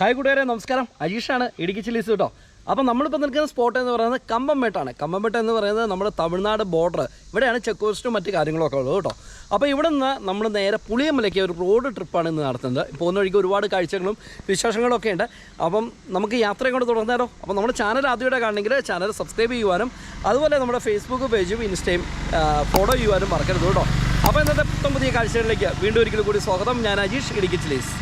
Hi കൂട്ടുകാരെ നമസ്കാരം. അജീഷാണ് Idukki chillies കേട്ടോ അപ്പം നമ്മളിപ്പോൾ നിൽക്കുന്ന സ്പോട്ട് എന്ന് പറയുന്നത് കമ്പംമേട്ടാണ് കമ്പംമേട്ട എന്ന് പറയുന്നത് നമ്മുടെ തമിഴ്നാട് ബോർഡർ ഇവിടെയാണ് ചെക്ക് പോസ്റ്റും മറ്റു കാര്യങ്ങളൊക്കെ ഉള്ളത് കേട്ടോ. അപ്പോൾ ഇവിടെ നിന്ന് നമ്മൾ നേരെ പുളിയമ്മലേക്ക് ഒരു റോഡ് ട്രിപ്പാണ് ഇന്ന് നടത്തുന്നത്. പോകുന്ന വഴിക്ക് ഒരുപാട് കാഴ്ചകളും വിശേഷങ്ങളും ഒക്കെ ഉണ്ട്. അപ്പം നമുക്ക് യാത്രയും കൊണ്ട് തുടർന്നാലോ അപ്പോൾ നമ്മുടെ ചാനൽ ആദ്യമായിട്ട് കാണണമെങ്കിൽ ചാനൽ സബ്സ്ക്രൈബ് ചെയ്യുവാനും അതുപോലെ നമ്മുടെ ഫേസ്ബുക്ക് പേജും ഇൻസ്റ്റയും ഫോളോ ചെയ്യുവാനും മറക്കരുത് കേട്ടോ. അപ്പോൾ ഇന്നത്തെ പുത്തം പുതിയ കാഴ്ചകളിലേക്ക് വീണ്ടും ഒരിക്കലും കൂടി സ്വാഗതം. ഞാൻ അജീഷ് ഇടുക്കി ചില്ലീസ്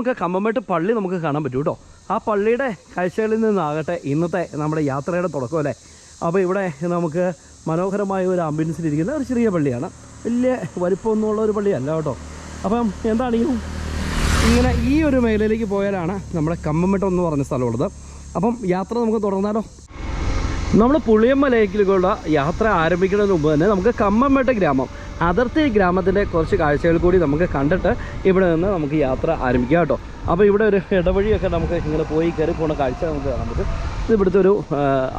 നമുക്ക് കമ്പമേട്ട് പള്ളി നമുക്ക് കാണാൻ പറ്റും കേട്ടോ ആ പള്ളിയുടെ കാഴ്ചകളിൽ നിന്നാകട്ടെ ഇന്നത്തെ നമ്മുടെ യാത്രയുടെ തുടക്കം അല്ലേ? അപ്പോൾ ഇവിടെ നമുക്ക് മനോഹരമായ ഒരു ആംബുലൻസിലിരിക്കുന്ന ഒരു ചെറിയ പള്ളിയാണ്. വലിയ വലിപ്പമൊന്നുമുള്ള ഒരു പള്ളിയല്ല കേട്ടോ. അപ്പം എന്താണെങ്കിലും ഇങ്ങനെ ഈ ഒരു മേഖലയിലേക്ക് പോയാലാണ് നമ്മുടെ കമ്പമേട്ടം എന്ന് പറഞ്ഞ സ്ഥലമുള്ളത്. അപ്പം യാത്ര നമുക്ക് തുടർന്നാലോ? നമ്മൾ പുളിയമ്മ ലേക്കിലേക്കുള്ള യാത്ര ആരംഭിക്കുന്നതിന് മുമ്പ് തന്നെ നമുക്ക് കമ്മമ്മേട്ട് ഗ്രാമം അതിർത്തി ഗ്രാമത്തിന്റെ കുറച്ച് കാഴ്ചകൾ കൂടി നമുക്ക് കണ്ടിട്ട് ഇവിടെ നിന്ന് നമുക്ക് യാത്ര ആരംഭിക്കാം കേട്ടോ. അപ്പോൾ ഇവിടെ ഒരു ഇടവഴിയൊക്കെ നമുക്ക് ഇങ്ങനെ പോയി കയറി പോകുന്ന കാഴ്ച നമുക്ക് പറ്റും. ഇത് ഇവിടുത്തെ ഒരു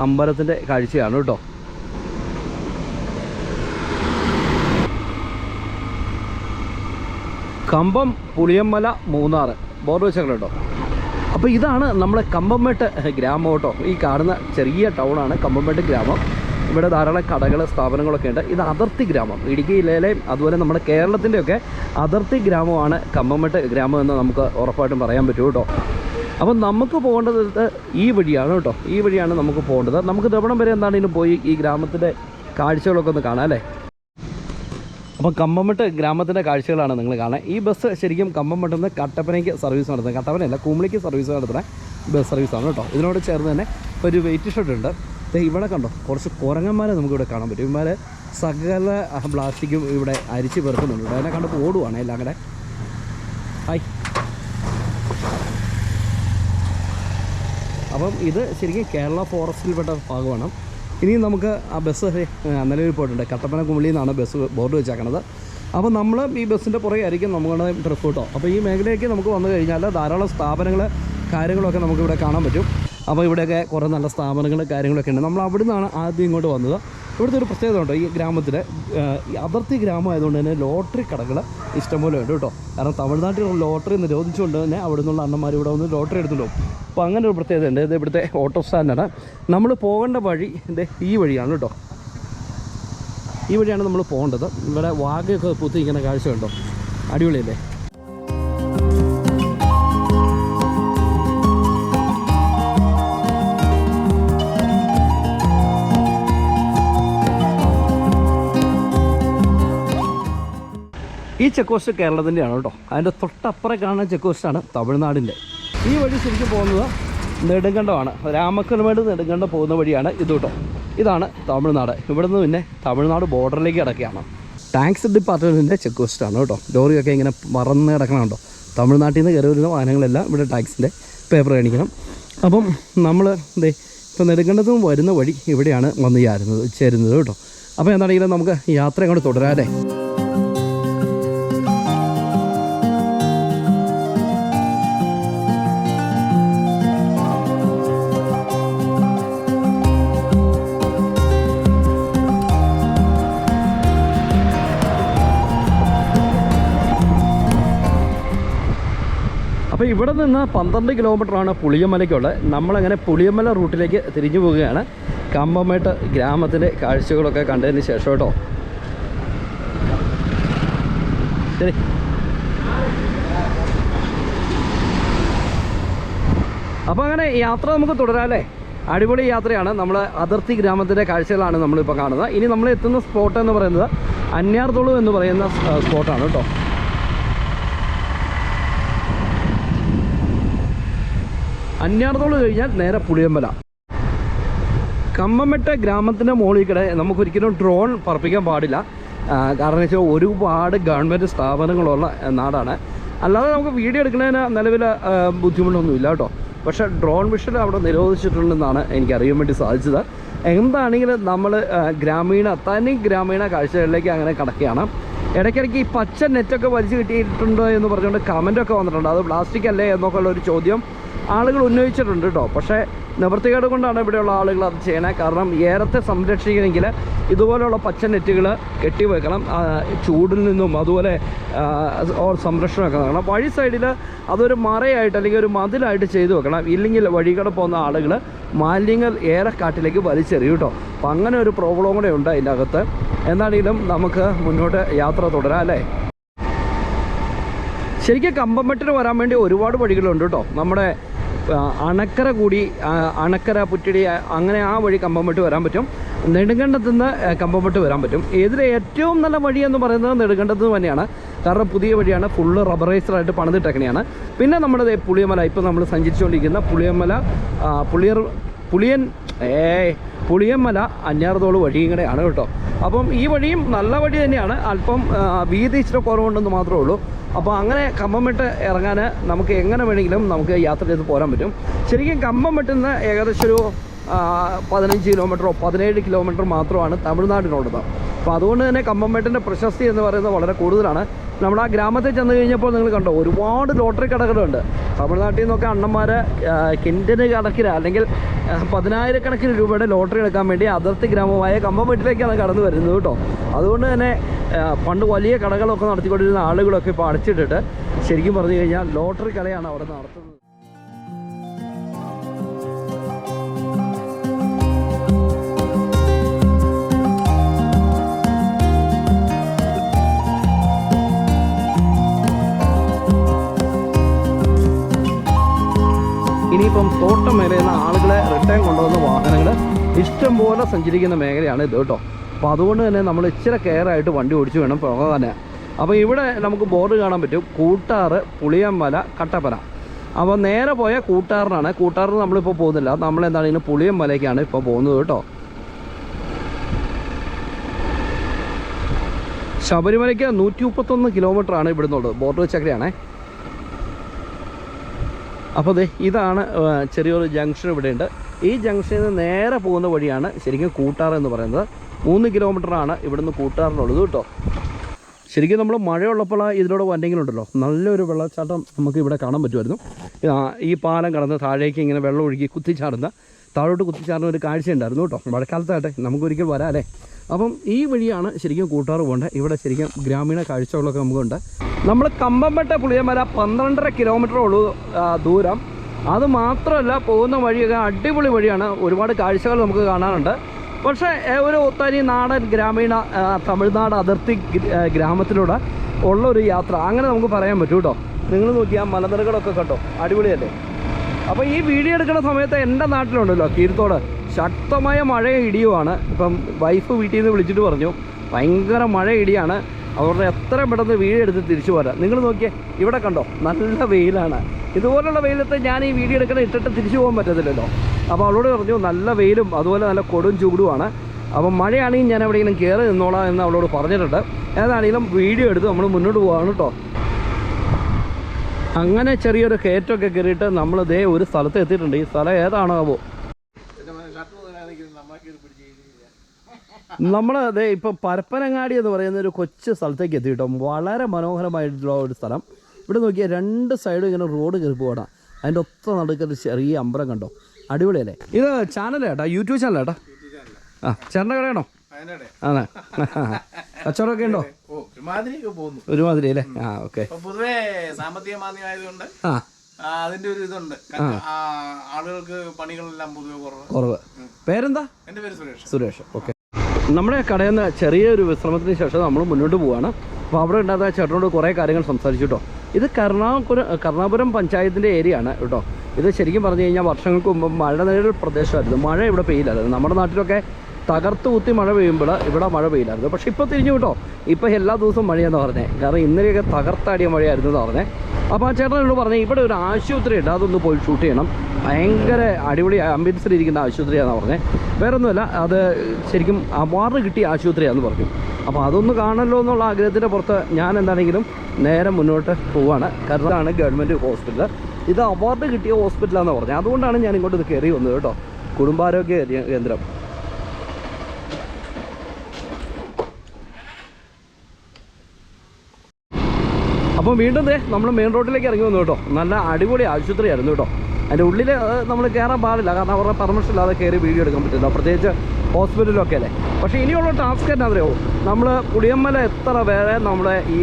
അമ്പലത്തിന്റെ കാഴ്ചയാണ് കേട്ടോ. കമ്പം പുളിയമ്മല മൂന്നാർ ബോർഡ് വെച്ചേക്കണം കേട്ടോ. അപ്പോൾ ഇതാണ് നമ്മുടെ കമ്പംമേട്ട് ഗ്രാമം കേട്ടോ. ഈ കാണുന്ന ചെറിയ ടൗണാണ് കമ്പംമേട്ട് ഗ്രാമം. ഇവിടെ ധാരാളം കടകൾ സ്ഥാപനങ്ങളൊക്കെ ഉണ്ട്. ഇത് അതിർത്തി ഗ്രാമം. ഇടുക്കി ജില്ലയിലെ അതുപോലെ നമ്മുടെ കേരളത്തിന്റെയൊക്കെ അതിർത്തി ഗ്രാമമാണ് കമ്പംമേട്ട് ഗ്രാമം എന്ന് നമുക്ക് ഉറപ്പായിട്ടും പറയാൻ പറ്റും കേട്ടോ. അപ്പം നമുക്ക് പോകേണ്ടത് ഈ വഴിയാണ് കേട്ടോ. ഈ വഴിയാണ് നമുക്ക് പോകേണ്ടത്. നമുക്ക് ദ്രവണം വരെ എന്താണെങ്കിലും പോയി ഈ ഗ്രാമത്തിന്റെ കാഴ്ചകളൊക്കെ ഒന്ന് കാണാം അല്ലേ? അപ്പം കമ്പംമട്ട് ഗ്രാമത്തിന്റെ കാഴ്ചകളാണ് നിങ്ങൾ കാണാൻ ഈ ബസ് ശരിക്കും കമ്പംമട്ടിൽ നിന്ന് കട്ടപ്പനയ്ക്ക് സർവീസ് നടത്തുന്നത്. കട്ടപ്പനയല്ല കുമിളിക്ക് സർവീസ് നടത്തുന്ന ബസ് സർവീസാണ് കേട്ടോ. ഇതിനോട് ചേർന്ന് തന്നെ ഒരു വെയിറ്റ് ഷെഡ് ഉണ്ട്. ഇവിടെ കണ്ടോ കുറച്ച് കുരങ്ങന്മാരെ നമുക്കിവിടെ കാണാൻ പറ്റും. ഇവന്മാർ സകല പ്ലാസ്റ്റിക്കും ഇവിടെ അരിച്ച് പെറുക്കുന്നുണ്ട്. അതിനെ കണ്ടപ്പോൾ ഓടുവാണ് എല്ലാം കൂടെ. ഹായ്. അപ്പം ഇത് ശരിക്കും കേരള ഫോറസ്റ്റിൽപ്പെട്ട ഭാഗമാണ്. ഇനി നമുക്ക് ആ ബസ് നിലവിൽ പോയിട്ടുണ്ട്. കട്ടപ്പന കുമിളിയിൽ നിന്നാണ് ബസ് ബോർഡ് വെച്ചേക്കണത്. അപ്പോൾ നമ്മൾ ഈ ബസ്സിന്റെ പുറകെ ആയിരിക്കും നമ്മുടെ ട്രിപ്പ് കേട്ടോ. അപ്പോൾ ഈ മേഖലയ്ക്ക് നമുക്ക് വന്നു കഴിഞ്ഞാൽ ധാരാളം സ്ഥാപനങ്ങൾ കാര്യങ്ങളൊക്കെ നമുക്കിവിടെ കാണാൻ പറ്റും. അപ്പോൾ ഇവിടെയൊക്കെ കുറേ നല്ല സ്ഥാപനങ്ങൾ കാര്യങ്ങളൊക്കെ ഉണ്ട്. നമ്മൾ അവിടെ നിന്നാണ് ആദ്യം ഇങ്ങോട്ട് വന്നത്. ഇവിടുത്തെ ഒരു പ്രത്യേകത ഉണ്ടോ? ഈ ഗ്രാമത്തിൽ അതിർത്തി ഗ്രാമമായതുകൊണ്ട് തന്നെ ലോട്ടറി കടകൾ ഇഷ്ടംപോലെ ഉണ്ട് കേട്ടോ. കാരണം തമിഴ്നാട്ടിൽ ലോട്ടറി നിരോധിച്ചുകൊണ്ട് തന്നെ അവിടെ നിന്നുള്ള അണ്ണന്മാർ ഇവിടെ വന്ന് ലോട്ടറി എടുത്തുകൊണ്ട് പോകും. അപ്പോൾ അങ്ങനെ ഒരു പ്രത്യേകത ഉണ്ട്. ഇത് ഇവിടുത്തെ ഓട്ടോ സ്റ്റാൻഡാണ്. നമ്മൾ പോകേണ്ട വഴി ഇത് ഈ വഴിയാണ് കേട്ടോ. ഈ വഴിയാണ് നമ്മൾ പോകേണ്ടത്. ഇവിടെ വാഗയൊക്കെ പുത്തിരിക്കുന്ന കാഴ്ച കേട്ടോ അടിപൊളിയല്ലേ? ഈ ചെക്ക് പോസ്റ്റ് കേരളത്തിന്റെയാണ് കേട്ടോ. അതിന്റെ തൊട്ടപ്പുറം കാണുന്ന ചെക്ക് പോസ്റ്റാണ് തമിഴ്നാടിന്റെ. ഈ വഴി ശരിക്കും പോകുന്നത് നെടുങ്കണ്ടമാണ്. രാമക്കൽമേട് നെടുങ്കണ്ടം പോകുന്ന വഴിയാണ് ഇത് കേട്ടോ. ഇതാണ് തമിഴ്നാട്. ഇവിടെ നിന്ന് പിന്നെ തമിഴ്നാട് ബോർഡറിലേക്ക് കിടക്കുകയാണ്. ടാക്സ് ഡിപ്പാർട്ട്മെന്റിന്റെ ചെക്ക് പോസ്റ്റാണ് കേട്ടോ. ലോറിയൊക്കെ ഇങ്ങനെ മറന്ന് കിടക്കണമുണ്ടോ തമിഴ്നാട്ടിൽ നിന്ന് കയറി വരുന്ന വാഹനങ്ങളെല്ലാം ഇവിടെ ടാക്സിന്റെ പേപ്പർ കാണിക്കണം. അപ്പം നമ്മൾ ദേ ഇപ്പോൾ നെടുങ്കണ്ടത്തും വരുന്ന വഴി ഇവിടെയാണ് വന്ന് ചേരുന്നത് ചേരുന്നത് കേട്ടോ. അപ്പോൾ എന്താണെങ്കിലും നമുക്ക് യാത്ര അങ്ങോട്ട് തുടരാം ഇവിടെ നിന്ന് പന്ത്രണ്ട് കിലോമീറ്ററാണ് പുളിയമലയ്ക്കുള്ളത് നമ്മളങ്ങനെ പുളിയമല റൂട്ടിലേക്ക് തിരിഞ്ഞു പോവുകയാണ്. കമ്പമേട്ട് ഗ്രാമത്തിലെ കാഴ്ചകളൊക്കെ കണ്ടതിന് ശേഷം കേട്ടോ. ശരി. അപ്പോൾ അങ്ങനെ യാത്ര നമുക്ക് തുടരാല്ലേ അടിപൊളി യാത്രയാണ്. നമ്മൾ അതിർത്തി ഗ്രാമത്തിന്റെ കാഴ്ചകളാണ് നമ്മളിപ്പോൾ കാണുന്നത്. ഇനി നമ്മൾ എത്തുന്ന സ്പോട്ട് എന്ന് പറയുന്നത് അന്യാർത്തുളു എന്ന് പറയുന്ന സ്പോട്ടാണ് കേട്ടോ. അന്യാർത്തോൾ കഴിഞ്ഞാൽ നേരെ പുളിയമ്പല. കമ്മമെട്ട ഗ്രാമത്തിന്റെ മുകളിൽ കൂടെ നമുക്കൊരിക്കലും ഡ്രോൺ പറപ്പിക്കാൻ പാടില്ല. കാരണം വെച്ചാൽ ഒരുപാട് ഗവൺമെന്റ് സ്ഥാപനങ്ങളുള്ള നാടാണ്. അല്ലാതെ നമുക്ക് വീഡിയോ എടുക്കുന്നതിന് നിലവിൽ ബുദ്ധിമുട്ടൊന്നുമില്ല കേട്ടോ. പക്ഷേ ഡ്രോൺ മിഷൻ അവിടെ നിരോധിച്ചിട്ടുണ്ടെന്നാണ് എനിക്ക് അറിയാൻ വേണ്ടി സാധിച്ചത്. എന്താണെങ്കിലും നമ്മൾ ഗ്രാമീണ തനി ഗ്രാമീണ കാഴ്ചകളിലേക്ക് അങ്ങനെ കടക്കുകയാണ്. ഇടയ്ക്കിടയ്ക്ക് ഈ പച്ച നെറ്റൊക്കെ വലിച്ചു കിട്ടിയിട്ടുണ്ടോ എന്ന് പറഞ്ഞുകൊണ്ട് കമന്റൊക്കെ വന്നിട്ടുണ്ട്. അത് പ്ലാസ്റ്റിക് അല്ലേ എന്നൊക്കെയുള്ള ഒരു ചോദ്യം. ആളുകൾ ഉന്നയിച്ചിട്ടുണ്ട് കേട്ടോ പക്ഷേ നിവൃത്തികേട് കൊണ്ടാണ് ഇവിടെയുള്ള ആളുകൾ അത് ചെയ്യണേ. കാരണം ഏറത്തെ സംരക്ഷിക്കണമെങ്കിൽ ഇതുപോലെയുള്ള പച്ച നെറ്റുകൾ കെട്ടിവെക്കണം. ചൂടിൽ നിന്നും അതുപോലെ ഓർ സംരക്ഷണമൊക്കെ നടക്കണം വഴി സൈഡിൽ അതൊരു മറയായിട്ട് അല്ലെങ്കിൽ ഒരു മതിലായിട്ട് ചെയ്തു വെക്കണം. ഇല്ലെങ്കിൽ വഴികൂടെ പോകുന്ന ആളുകൾ മാലിന്യങ്ങൾ ഏറെ കാട്ടിലേക്ക് വലിച്ചെറിയും കേട്ടോ അപ്പം അങ്ങനെ ഒരു പ്രോബ്ലം കൂടെ ഉണ്ട് അതിന്റെ അകത്ത്. എന്നാണെങ്കിലും നമുക്ക് മുന്നോട്ട് യാത്ര തുടരാം അല്ലേ? ശരിക്കും കമ്പംമെട്ടിന് വരാൻ വേണ്ടി ഒരുപാട് വഴികളുണ്ട് കേട്ടോ നമ്മുടെ അണക്കര കൂടി അണക്കര പുറ്റടി അങ്ങനെ ആ വഴി കമ്പംപെട്ട് വരാൻ പറ്റും. നെടുങ്കണ്ടത്തു നിന്ന് കമ്പംപെട്ട് വരാൻ പറ്റും. ഇതിലെ ഏറ്റവും നല്ല വഴി എന്ന് പറയുന്നത് നെടുങ്കണ്ടത്ത് നിന്ന് തന്നെയാണ്. കാരണം പുതിയ വഴിയാണ് ഫുള്ള് റബ്ബറൈസറായിട്ട് പണിതിട്ടേക്കണെയാണ്. പിന്നെ നമ്മുടെ പുളിയമല ഇപ്പോൾ നമ്മൾ സഞ്ചരിച്ചുകൊണ്ടിരിക്കുന്ന പുളിയമല പുളിയർ പുളിയൻ ഏ പുളിയമ്മല അഞ്ഞാറതോട് വഴിയും കൂടെയാണ് കേട്ടോ. അപ്പം ഈ വഴിയും നല്ല വഴി തന്നെയാണ്. അല്പം വീതി ഇച്ചിരി കുറവുണ്ടെന്ന് മാത്രമേ ഉള്ളൂ. അപ്പോൾ അങ്ങനെ കമ്പം വിട്ട് ഇറങ്ങാൻ നമുക്ക് എങ്ങനെ വേണമെങ്കിലും നമുക്ക് യാത്ര ചെയ്ത് പോരാൻ പറ്റും. ശരിക്കും കമ്പം നിന്ന് ഏകദേശം ഒരു പതിനഞ്ച് കിലോമീറ്ററോ പതിനേഴ് കിലോമീറ്റർ മാത്രമാണ് തമിഴ്നാടിനുള്ളത്. അപ്പോൾ അതുകൊണ്ട് തന്നെ കമ്പംമെട്ടിന്റെ പ്രശസ്തി എന്ന് പറയുന്നത് വളരെ കൂടുതലാണ്. നമ്മുടെ ആ ഗ്രാമത്തിൽ ചെന്ന് കഴിഞ്ഞപ്പോൾ നിങ്ങൾ കണ്ടോ ഒരുപാട് ലോട്ടറി കടകളുണ്ട്. തമിഴ്നാട്ടിൽ നിന്നൊക്കെ അണ്ണന്മാരെ കിൻഡിന് കണക്കിന് അല്ലെങ്കിൽ പതിനായിരക്കണക്കിന് രൂപയുടെ ലോട്ടറി എടുക്കാൻ വേണ്ടി അതിർത്തി ഗ്രാമമായ കമ്പംപെട്ടിലേക്കാണ് കടന്നു വരുന്നത് കേട്ടോ. അതുകൊണ്ട് തന്നെ പണ്ട് വലിയ കടകളൊക്കെ നടത്തിക്കൊണ്ടിരുന്ന ആളുകളൊക്കെ ഇപ്പോൾ അടച്ചിട്ടിട്ട് ശരിക്കും പറഞ്ഞു കഴിഞ്ഞാൽ ലോട്ടറി കടയാണ് അവിടെ നടത്തുന്നത്. ഇനിയിപ്പം തോട്ടം മേലെയുന്ന ആളുകളെ റിട്ടേൺ കൊണ്ടുവന്ന വാഹനങ്ങൾ ഇഷ്ടം പോലെ സഞ്ചരിക്കുന്ന മേഖലയാണ് ഇത് കേട്ടോ. അപ്പോൾ അതുകൊണ്ട് തന്നെ നമ്മൾ ഇച്ചിരി കെയർ ആയിട്ട് വണ്ടി ഓടിച്ചു വേണം പോകാൻ അപ്പോൾ ഇവിടെ നമുക്ക് ബോർഡ് കാണാൻ പറ്റും. കൂട്ടാറ് പുളിയമ്പല കട്ടപ്പന. അപ്പോൾ നേരെ പോയ കൂട്ടാറിനാണ്. കൂട്ടാറിന് നമ്മളിപ്പോൾ പോകുന്നില്ല. നമ്മൾ എന്താണ് ഇങ്ങനെ പുളിയമ്മലയ്ക്കാണ് ഇപ്പോൾ പോകുന്നത് കേട്ടോ. ശബരിമലയ്ക്ക് നൂറ്റി മുപ്പത്തൊന്ന് കിലോമീറ്റർ ആണ് ഇവിടുന്നുള്ളത്. ബോർഡ് വെച്ചക്കരയാണേ അപ്പോൾ അതെ ഇതാണ് ചെറിയൊരു ജംഗ്ഷൻ ഇവിടെയുണ്ട് ഈ ജംഗ്ഷനിൽ നിന്ന് നേരെ പോകുന്ന വഴിയാണ് ശരിക്കും കൂട്ടാർ എന്ന് പറയുന്നത്. മൂന്ന് കിലോമീറ്ററാണ് ഇവിടുന്ന് കൂട്ടാറിനുള്ളത് കേട്ടോ. ശരിക്കും നമ്മൾ മഴയുള്ളപ്പോൾ ഇതിലൂടെ വന്നെങ്കിലുണ്ടല്ലോ. നല്ലൊരു വെള്ളച്ചാട്ടം നമുക്ക് ഇവിടെ കാണാൻ പറ്റുമായിരുന്നു. ഈ പാലം കടന്ന് താഴേക്ക് ഇങ്ങനെ വെള്ളം ഒഴുകി കുത്തിച്ചാടുന്ന താഴോട്ട് കുത്തിച്ചാടുന്ന ഒരു കാഴ്ച ഉണ്ടായിരുന്നു കേട്ടോ. മഴക്കാലത്താകട്ടെ നമുക്കൊരിക്കൽ വരാം അല്ലേ? അപ്പം ഈ വഴിയാണ് ശരിക്കും കൂട്ടാറ് പോകേണ്ടത്. ഇവിടെ ശരിക്കും ഗ്രാമീണ കാഴ്ചകളൊക്കെ നമുക്കുണ്ട്. നമ്മൾ കമ്പംപെട്ട പുളിയമല പന്ത്രണ്ടര കിലോമീറ്റർ ഉള്ളൂ ദൂരം. അത് മാത്രമല്ല പോകുന്ന വഴിയൊക്കെ അടിപൊളി വഴിയാണ്. ഒരുപാട് കാഴ്ചകൾ നമുക്ക് കാണാനുണ്ട്. പക്ഷേ ഒരു തനി നാടൻ ഗ്രാമീണ തമിഴ്നാട് അതിർത്തി ഗ്രാമത്തിലൂടെ ഉള്ള ഒരു യാത്ര. അങ്ങനെ നമുക്ക് പറയാൻ പറ്റും കേട്ടോ. നിങ്ങൾ നോക്കിയാൽ മലനിരകളൊക്കെ കേട്ടോ അടിപൊളിയല്ലേ? അപ്പോൾ ഈ വീഡിയോ എടുക്കുന്ന സമയത്ത് എന്റെ നാട്ടിലുണ്ടല്ലോ കീഴ്ത്തോട് ശക്തമായ മഴയും ഇടിയുമാണ് ഇപ്പം വൈഫ് വീട്ടിൽ നിന്ന് വിളിച്ചിട്ട് പറഞ്ഞു ഭയങ്കര മഴ ഇടിയാണ് അവരുടെ എത്ര പെട്ടെന്ന് വീടെടുത്ത് തിരിച്ചു പോരാ. നിങ്ങൾ നോക്കിയേ ഇവിടെ കണ്ടോ നല്ല വെയിലാണ്. ഇതുപോലുള്ള വെയിലത്തെ ഞാൻ ഈ വീഡിയോ എടുക്കണ ഇട്ടിട്ട് തിരിച്ചു പോകാൻ പറ്റത്തില്ലല്ലോ. അപ്പോൾ അവളോട് പറഞ്ഞു നല്ല വെയിലും അതുപോലെ നല്ല കൊടും ചൂടുമാണ്. അപ്പോൾ മഴയാണെങ്കിൽ ഞാൻ എവിടെയെങ്കിലും കയറി നിന്നോളാം എന്ന് അവളോട് പറഞ്ഞിട്ടുണ്ട്. ഏതാണെങ്കിലും വീഡിയോ എടുത്ത് നമ്മൾ മുന്നോട്ട് പോകാണ് കേട്ടോ. അങ്ങനെ ചെറിയൊരു കയറ്റമൊക്കെ കയറിയിട്ട് നമ്മൾ ദേ ഒരു സ്ഥലത്ത് എത്തിയിട്ടുണ്ട്. ഈ സ്ഥലം ഏതാണാവോ? നമ്മൾ അതെ ഇപ്പൊ പരപ്പനങ്ങാടി എന്ന് പറയുന്ന ഒരു കൊച്ചു സ്ഥലത്തേക്ക് എത്തി കേട്ടോ വളരെ മനോഹരമായിട്ടുള്ള ഒരു സ്ഥലം. ഇവിടെ നോക്കിയാൽ രണ്ട് സൈഡും ഇങ്ങനെ റോഡ് കയറി പോകണം അതിന്റെ ഒത്ത നടുക്കൊരു ചെറിയ അമ്പലം കണ്ടോ? അടിപൊളിയല്ലേ? ഇത് ചാനലേട്ടാ യൂട്യൂബ് ചാനലേട്ടാ ആ ചേട്ടന്റെ കടയാണോ? ആണേ? കച്ചവടമൊക്കെ ഉണ്ടോ? ഒരുമാതിരി അല്ലേ ആ ഓക്കെ. അപ്പൊ പൊതുവെ സാമ്പത്തിക മാന്ദ്യമായതുകൊണ്ട് ആ. അതിന്റെ ഒരു ഇതുണ്ട്. ആളുകൾക്ക് പണികളെല്ലാം പൊതുവെ കുറവ്. കുറവ്. പേരെന്താ? എന്റെ പേര് സുരേഷ്. സുരേഷ് ഓക്കെ. നമ്മുടെ കടയിൽ നിന്ന് ചെറിയൊരു വിശ്രമത്തിന് ശേഷം നമ്മൾ മുന്നോട്ട് പോവുകയാണ് അപ്പോൾ അവിടെ ഉണ്ടാകുന്ന ചേട്ടനോട് കുറേ കാര്യങ്ങൾ സംസാരിച്ചു ഇത് കരുണാപുരം കർണാപുരം പഞ്ചായത്തിന്റെ ഏരിയ ആണ് കേട്ടോ ഇത് ശരിക്കും പറഞ്ഞു കഴിഞ്ഞാൽ വർഷങ്ങൾക്ക് മുമ്പ് മഴ നേരിടൽ പ്രദേശമായിരുന്നു. മഴ ഇവിടെ പെയ്യില്ലായിരുന്നു. നമ്മുടെ നാട്ടിലൊക്കെ തകർത്ത് കുത്തി മഴ പെയ്യുമ്പോൾ ഇവിടെ മഴ പെയ്യില്ലായിരുന്നു. പക്ഷേ ഇപ്പോൾ തിരിഞ്ഞു കേട്ടോ ഇപ്പോൾ എല്ലാ ദിവസവും മഴയെന്ന് പറഞ്ഞേ. കാരണം ഇന്നലെയൊക്കെ തകർത്താടിയ മഴയായിരുന്നു എന്ന് പറഞ്ഞേ. അപ്പോൾ ആ ചേട്ടനോട് പറഞ്ഞു ഇവിടെ ഒരു ആശുപത്രി ഉണ്ട്. അതൊന്ന് പോയി ഷൂട്ട് ചെയ്യണം. ഭയങ്കര അടിപൊളി ആംബുലൻസിലിരിക്കുന്ന ആശുപത്രിയാണെന്ന് പറഞ്ഞേ. വേറെ ഒന്നുമല്ല അത് ശരിക്കും അവാർഡ് കിട്ടിയ ആശുപത്രിയാണെന്ന് പറഞ്ഞു. അപ്പോൾ അതൊന്ന് കാണല്ലോ എന്നുള്ള ആഗ്രഹത്തിന്റെ പുറത്ത് ഞാൻ എന്താണെങ്കിലും നേരെ മുന്നോട്ട് പോവാണ്. കാരണം ഇതാണ് ഗവൺമെന്റ് ഹോസ്പിറ്റൽ ഇത് അവാർഡ് കിട്ടിയ ഹോസ്പിറ്റലാണെന്ന് പറഞ്ഞത് അതുകൊണ്ടാണ് ഞാൻ ഇങ്ങോട്ട് ഇത് കയറി വന്നത് കേട്ടോ. കുടുംബാരോഗ്യ കേന്ദ്രം അപ്പം വീണ്ടും നമ്മൾ മെയിൻ റോഡിലേക്ക് ഇറങ്ങി വന്നു കേട്ടോ. നല്ല അടിപൊളി ആശുപത്രിയായിരുന്നു കേട്ടോ. അതിന്റെ ഉള്ളിൽ നമ്മൾ കയറാൻ പാടില്ല. കാരണം അവരുടെ പെർമിഷൻ ഇല്ലാതെ കയറി വീഡിയോ എടുക്കാൻ പറ്റില്ല. പ്രത്യേകിച്ച് ഹോസ്പിറ്റലിലൊക്കെ അല്ലേ? പക്ഷേ ഇനിയുള്ള ടാസ്ക് എന്നാ അറിയോ? നമ്മൾ പുളിയമ്മല എത്ര പേരെ നമ്മുടെ ഈ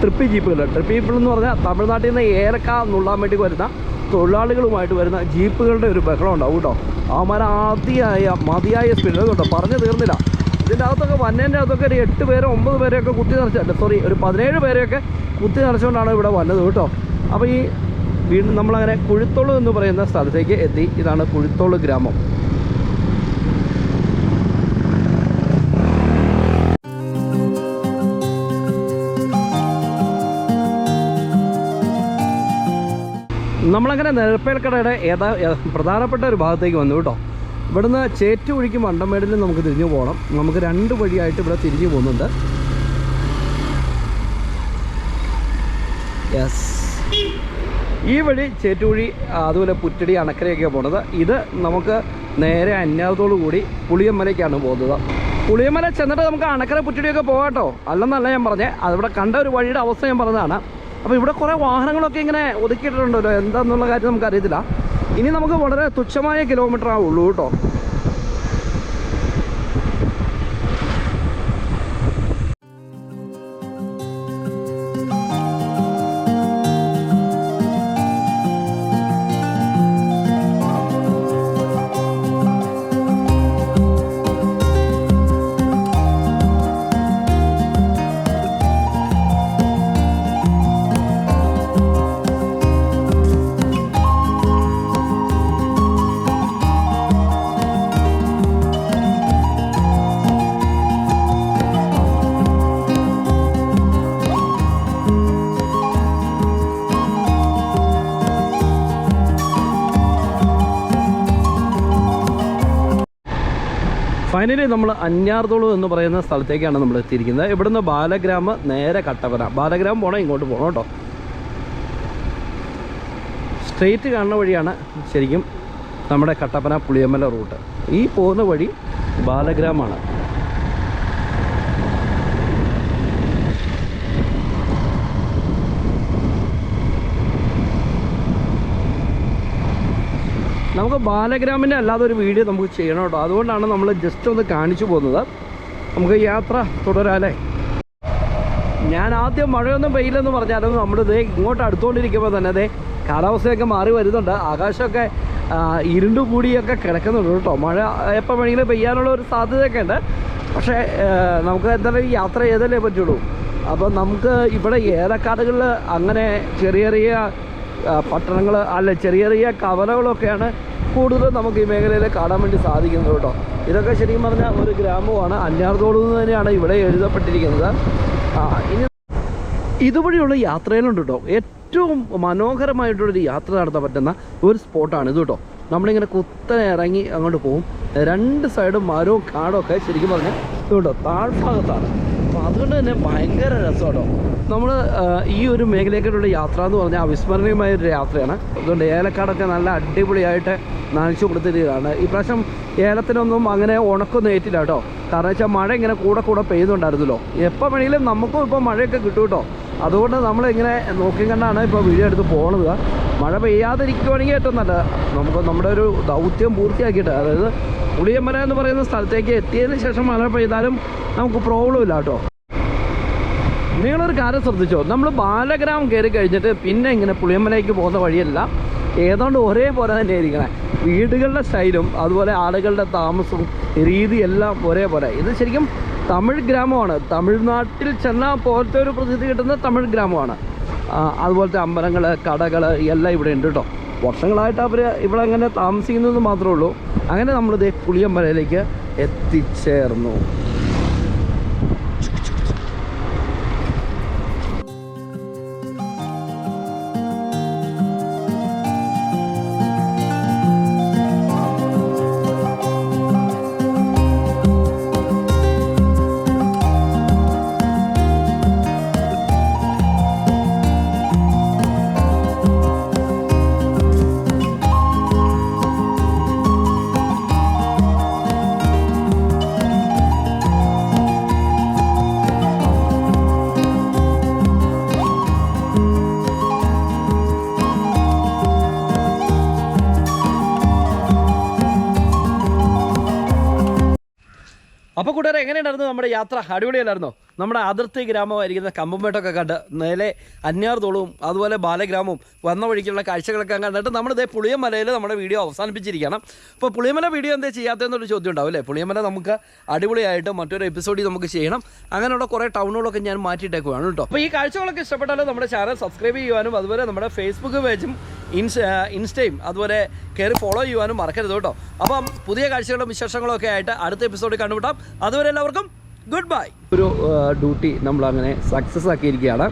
ട്രിപ്പി ജീപ്പുകൾ ട്രിപ്പി ജീപ്പുകൾ എന്ന് പറഞ്ഞാൽ തമിഴ്നാട്ടിൽ നിന്ന് ഏലക്ക നുള്ളാൻ വേണ്ടി വരുന്ന തൊഴിലാളികളുമായിട്ട് വരുന്ന ജീപ്പുകളുടെ ഒരു ബഹളം ഉണ്ടാവും കേട്ടോ. അവന്മാർ ആദ്യമായ മതിയായ സ്പീഡിൽ കേട്ടോ. പറഞ്ഞു തീർന്നില്ല. ഇതിന്റെ അകത്തൊക്കെ വന്നതിന്റെ അകത്തൊക്കെ ഒരു എട്ട് പേരോ ഒമ്പത് പേരെയൊക്കെ കുത്തി നിറച്ചിട്ടുണ്ട് സോറി ഒരു പതിനേഴ് പേരെയൊക്കെ കുത്തി നിറച്ചുകൊണ്ടാണ് ഇവിടെ വന്നത് കേട്ടോ. അപ്പോൾ ഈ വീണ്ടും നമ്മളങ്ങനെ കുഴുത്തോൾ എന്ന് പറയുന്ന സ്ഥലത്തേക്ക് എത്തി. ഇതാണ് കുഴുത്തോൾ ഗ്രാമം. നമ്മളങ്ങനെ നിരപ്പേൽക്കടയുടെ ഏതാ പ്രധാനപ്പെട്ട ഒരു ഭാഗത്തേക്ക് വന്നു കേട്ടോ. ഇവിടുന്ന് ചേറ്റുവഴിക്ക് മണ്ടമേടിൽ നമുക്ക് തിരിഞ്ഞു പോകണം. നമുക്ക് രണ്ട് വഴിയായിട്ട് ഇവിടെ തിരിഞ്ഞു പോകുന്നുണ്ട്. യെസ് ഈ വഴി ചേറ്റുവഴി അതുപോലെ പുറ്റടി അണക്കരയൊക്കെ പോണത്. ഇത് നമുക്ക് നേരെ അന്യാതത്തോടു കൂടി പുളിയമ്മലയ്ക്കാണ് പോകുന്നത്. പുളിയമ്മല ചെന്നിട്ട് നമുക്ക് അണക്കര പുറ്റടിയൊക്കെ പോകാട്ടോ അല്ലെന്നല്ല ഞാൻ പറഞ്ഞേ അതിവിടെ കണ്ട ഒരു വഴിയുടെ അവസ്ഥ ഞാൻ പറഞ്ഞതാണ്. അപ്പോൾ ഇവിടെ കുറേ വാഹനങ്ങളൊക്കെ ഇങ്ങനെ ഒതുക്കിയിട്ടുണ്ടല്ലോ എന്താണെന്നുള്ള കാര്യം നമുക്കറിയത്തില്ല. ഇനി നമുക്ക് വളരെ തുച്ഛമായ കിലോമീറ്റർ ആവുള്ളൂ കേട്ടോ. ഫൈനലി നമ്മൾ അഞ്ഞാർതോളു എന്ന് പറയുന്ന സ്ഥലത്തേക്കാണ് നമ്മൾ എത്തിയിരിക്കുന്നത്. ഇവിടുന്ന് ബാലഗ്രാമ നേരെ കട്ടപ്പന. ബാലഗ്രാമം പോകണം ഇങ്ങോട്ട് പോകണം കേട്ടോ. സ്ട്രെയിറ്റ് കാണുന്ന വഴിയാണ് ശരിക്കും നമ്മുടെ കട്ടപ്പന പുളിയമ്മല റൂട്ട്. ഈ പോകുന്ന വഴി ബാലഗ്രാമാണ് നമുക്ക് ബാലഗ്രാമിന്റെ അല്ലാതെ ഒരു വീഡിയോ നമുക്ക് ചെയ്യണം കേട്ടോ. അതുകൊണ്ടാണ് നമ്മൾ ജസ്റ്റ് ഒന്ന് കാണിച്ചു പോകുന്നത്. നമുക്ക് യാത്ര തുടരാല്ലേ? ഞാൻ ആദ്യം മഴയൊന്നും പെയ്യില്ലെന്ന് പറഞ്ഞാലും നമ്മൾ ഇതേ ഇങ്ങോട്ട് അടുത്തുകൊണ്ടിരിക്കുമ്പോൾ തന്നെ ദേ കാലാവസ്ഥയൊക്കെ മാറി വരുന്നുണ്ട്. ആകാശമൊക്കെ ഇരുണ്ടു കൂടിയൊക്കെ കിടക്കുന്നുണ്ട് കേട്ടോ. മഴ എപ്പോൾ വേണമെങ്കിലും പെയ്യാനുള്ള ഒരു സാധ്യതയൊക്കെ ഉണ്ട്. പക്ഷേ നമുക്ക് എന്തായാലും യാത്ര ചെയ്തല്ലേ പറ്റുള്ളൂ. അപ്പോൾ നമുക്ക് ഇവിടെ ഏലക്കാടുകളിൽ അങ്ങനെ ചെറിയ ചെറിയ പട്ടണങ്ങൾ അല്ല ചെറിയ ചെറിയ കവലകളൊക്കെയാണ് കൂടുതലും നമുക്ക് ഈ മേഖലയിൽ കാണാൻ വേണ്ടി സാധിക്കുന്നത് കേട്ടോ. ഇതൊക്കെ ശരിക്കും പറഞ്ഞാൽ ഒരു ഗ്രാമമാണ് അന്യാർത്തോട് നിന്ന് തന്നെയാണ് ഇവിടെ എഴുതപ്പെട്ടിരിക്കുന്നത്. ഇനി ഇതുവഴിയുള്ള യാത്രയിലുണ്ട് കേട്ടോ. ഏറ്റവും മനോഹരമായിട്ടുള്ളൊരു യാത്ര നടത്താൻ പറ്റുന്ന ഒരു സ്പോട്ടാണ് ഇത് കേട്ടോ. നമ്മളിങ്ങനെ കുത്തനെ ഇറങ്ങി അങ്ങോട്ട് പോകും. രണ്ട് സൈഡും മരവും കാടൊക്കെ ശരിക്കും പറഞ്ഞാൽ ഇത് കേട്ടോ താഴ്ഭാഗത്താണ്. അതുകൊണ്ട് തന്നെ ഭയങ്കര രസമാട്ടോ. നമ്മൾ ഈ ഒരു മേഖലയിലേക്കുള്ള യാത്ര എന്ന് പറഞ്ഞാൽ അവിസ്മരണീയമായ ഒരു യാത്രയാണ്. അതുകൊണ്ട് ഏലക്കാടൊക്കെ നല്ല അടിപൊളിയായിട്ട് നനച്ചു കൊടുത്തിട്ടാണ് ഇപ്രാവശ്യം ഏലത്തിനൊന്നും അങ്ങനെ ഉണക്കൊന്നും ഏറ്റില്ല കേട്ടോ. കാരണം വെച്ചാൽ മഴ ഇങ്ങനെ കൂടെ കൂടെ പെയ്യുന്നുണ്ടായിരുന്നല്ലോ. എപ്പോൾ വേണമെങ്കിലും നമുക്കും ഇപ്പോൾ മഴയൊക്കെ കിട്ടും കേട്ടോ. അതുകൊണ്ട് നമ്മളിങ്ങനെ നോക്കി കണ്ടാണ് ഇപ്പോൾ വീഡിയോ എടുത്ത് പോണത്. മഴ പെയ്യാതിരിക്കുവാണെങ്കിൽ ഏറ്റവും നല്ല. നമുക്ക് നമ്മുടെ ഒരു ദൗത്യം പൂർത്തിയാക്കിയിട്ട് അതായത് പുളിയമ്പല എന്ന് പറയുന്ന സ്ഥലത്തേക്ക് എത്തിയതിന് ശേഷം മഴ പെയ്താലും നമുക്ക് പ്രോബ്ലം ഇല്ല കേട്ടോ. നിങ്ങളൊരു കാര്യം ശ്രദ്ധിച്ചോ? നമ്മൾ ബാലഗ്രാമം കയറി കഴിഞ്ഞിട്ട് പിന്നെ ഇങ്ങനെ പുളിയമ്മലേക്ക് പോകുന്ന വഴിയല്ല. ഏതാണ്ട് ഒരേപോലെ തന്നെ ഇരിക്കണേ. വീടുകളുടെ സ്റ്റൈലും അതുപോലെ ആളുകളുടെ താമസവും രീതിയെല്ലാം ഒരേപോലെ. ഇത് ശരിക്കും തമിഴ് ഗ്രാമമാണ്. തമിഴ്നാട്ടിൽ ചെന്നാൽ പോലത്തെ ഒരു പ്രസിദ്ധി കിട്ടുന്ന തമിഴ് ഗ്രാമമാണ്. അതുപോലത്തെ അമ്പലങ്ങൾ കടകൾ എല്ലാം ഇവിടെ ഉണ്ട് കേട്ടോ വർഷങ്ങളായിട്ട് അവർ ഇവിടെ അങ്ങനെ താമസിക്കുന്നത് മാത്രമേ ഉള്ളൂ. അങ്ങനെ നമ്മളിത് പുളിയമ്പലയിലേക്ക് എത്തിച്ചേർന്നു. അപ്പോൾ കൂട്ടുകാരെ എങ്ങനെയുണ്ടായിരുന്നു നമ്മുടെ യാത്ര? അടിപൊളിയല്ലായിരുന്നോ? നമ്മുടെ അതിർത്തി ഗ്രാമമായിരിക്കുന്ന കമ്പംമേട്ടൊക്കെ കണ്ട് നേരെ അന്യാർത്തോളവും അതുപോലെ ബാലഗ്രാമവും വന്ന വഴിക്കുള്ള കാഴ്ചകളൊക്കെ കണ്ടിട്ട് നമ്മളിതേ പുളിയമലയിൽ നമ്മുടെ വീഡിയോ അവസാനിപ്പിച്ചിരിക്കണം അപ്പോൾ പുളിയമല വീഡിയോ എന്താ ചെയ്യാത്തതെന്നൊരു ചോദ്യം ഉണ്ടാവും അല്ലേ? പുളിയമല നമുക്ക് അടിപൊളിയായിട്ട് മറ്റൊരു എപ്പിസോഡിൽ നമുക്ക് ചെയ്യണം. അങ്ങനെയുള്ള കുറേ ടൗണുകളൊക്കെ ഞാൻ മാറ്റിയിട്ടേക്കുവാണ് കേട്ടോ. അപ്പോൾ ഈ കാഴ്ചകളൊക്കെ ഇഷ്ടപ്പെട്ടാലും നമ്മുടെ ചാനൽ സബ്സ്ക്രൈബ് ചെയ്യുവാനും അതുപോലെ നമ്മുടെ ഫേസ്ബുക്ക് പേജും ഇൻസ് ഇൻസ്റ്റയും അതുപോലെ കയറി ഫോളോ ചെയ്യുവാനും മറക്കരുത് കേട്ടോ. അപ്പം പുതിയ കാഴ്ചകളും വിശേഷങ്ങളൊക്കെ ആയിട്ട് അടുത്ത എപ്പിസോഡിൽ കണ്ടുമുട്ടാം. അതുവരെ എല്ലാവർക്കും ഗുഡ് ബൈ. ഒരു ഡ്യൂട്ടി നമ്മൾ അങ്ങനെ സക്സസ് ആക്കിയിരിക്കുകയാണ്.